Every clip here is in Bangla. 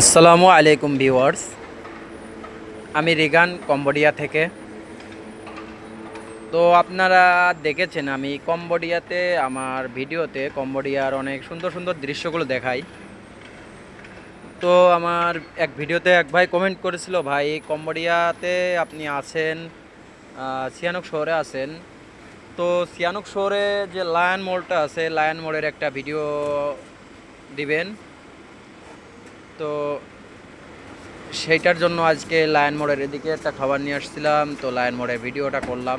আসসালামু আলাইকুম ভিউয়ার্স। আমি রিগান কম্বোডিয়া থেকে। তো আপনারা দেখেছেন আমি কম্বোডিয়াতে আমার ভিডিওতে কম্বোডিয়ার অনেক সুন্দর সুন্দর দৃশ্যগুলো দেখাই। তো আমার এক ভিডিওতে এক ভাই কমেন্ট করেছিল, ভাই, কম্বোডিয়াতে আপনি আছেন সিয়ানুক শহরে আছেন। তো সিয়ানুক শহরে যে লায়ন মোড়টা আছে, লায়ন মোড়ের একটা ভিডিও দিবেন। তো সেইটার জন্য আজকে লায়ন মোড়ের এদিকে একটা খাবার নিয়ে আসছিলাম, তো লায়ন মোড়ের ভিডিওটা করলাম।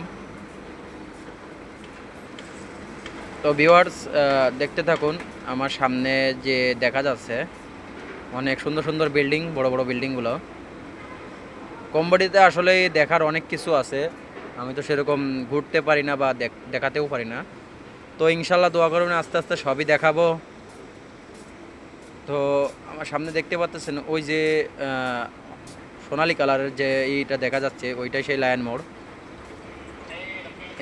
তো ভিউয়ার্স দেখতে থাকুন, আমার সামনে যে দেখা যাচ্ছে, অনেক সুন্দর সুন্দর বিল্ডিং বড় বড় বিল্ডিংগুলো কম্বোডিতে আসলে দেখার অনেক কিছু আছে, আমি তো সেরকম ঘুরতে পারি না বা দেখাতেও পারি না। তো ইনশাল্লাহ দোয়া করবেন, আস্তে আস্তে সবই দেখাবো। তো আমার সামনে দেখতে পাচ্ছেন ওই যে সোনালী কালারের যে এইটা দেখা যাচ্ছে, ওইটাই সেই লায়ন মোড়।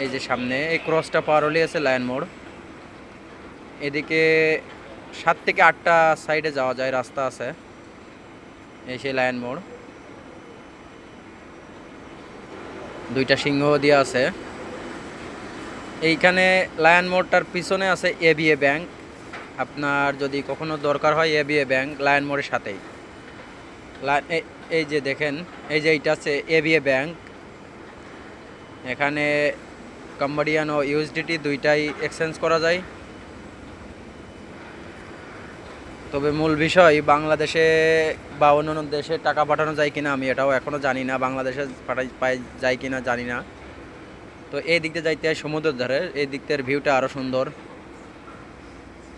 এই যে সামনে, এই ক্রসটা পার হলে আছে লায়ন মোড়। এদিকে সাত থেকে আটটা সাইডে যাওয়া যায়, রাস্তা আছে। এই সেই লায়ন মোড়। দুইটা সিংহ দিয়ে আছে। এইখানে লায়ন মোড়টার পিছনে আছে এবিএ ব্যাংক আপনার যদি কখনো দরকার হয় এবিএ ব্যাংক, লায়ন মোড়ের সাথেই। এই যে দেখেন, এই যে এইটা আছে এবিএ ব্যাংক। এখানে কম্বোডিয়ান ও ইউএসডিটি দুইটাই এক্সচেঞ্জ করা যায়। তবে মূল বিষয়, বাংলাদেশে বা অন্যান্য দেশে টাকা পাঠানো যায় কিনা আমি এটাও এখনও জানি না। বাংলাদেশে পাঠাই পাই যায় কিনা জানি না। তো এই দিক দিয়ে যাইতে হয় সমুদ্রের ধারে। এই দিক থেকে ভিউটা আরও সুন্দর।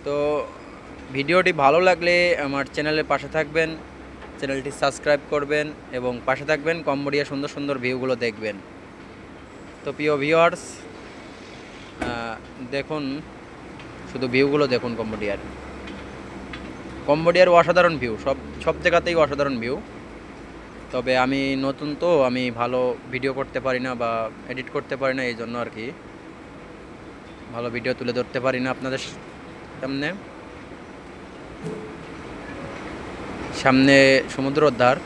তো ভিডিওটি ভালো লাগলে আমার চ্যানেলের পাশে থাকবেন, চ্যানেলটি সাবস্ক্রাইব করবেন এবং পাশে থাকবেন, কম্বোডিয়া সুন্দর সুন্দর ভিউগুলো দেখবেন। তো প্রিয় ভিউয়ার্স দেখুন, শুধু ভিউগুলো দেখুন কম্বোডিয়ার। কম্বোডিয়ার অসাধারণ ভিউ, সব সব জায়গাতেই অসাধারণ ভিউ। তবে আমি নতুন তো, আমি ভালো ভিডিও করতে পারি না বা এডিট করতে পারি না, এই জন্য আর কি। ভালো ভিডিও তুলে ধরতে পারি না আপনাদের সামনে। সামনে সমুদ্রর ধার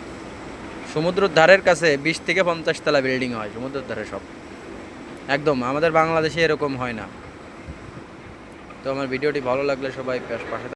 সমুদ্রর ধারের কাছে বিশ থেকে পঞ্চাশ তলা বিল্ডিং হয় সমুদ্রর ধারে সব। একদম, আমাদের বাংলাদেশে এরকম হয় না। তো আমার ভিডিওটি ভালো লাগলে সবাই পাশে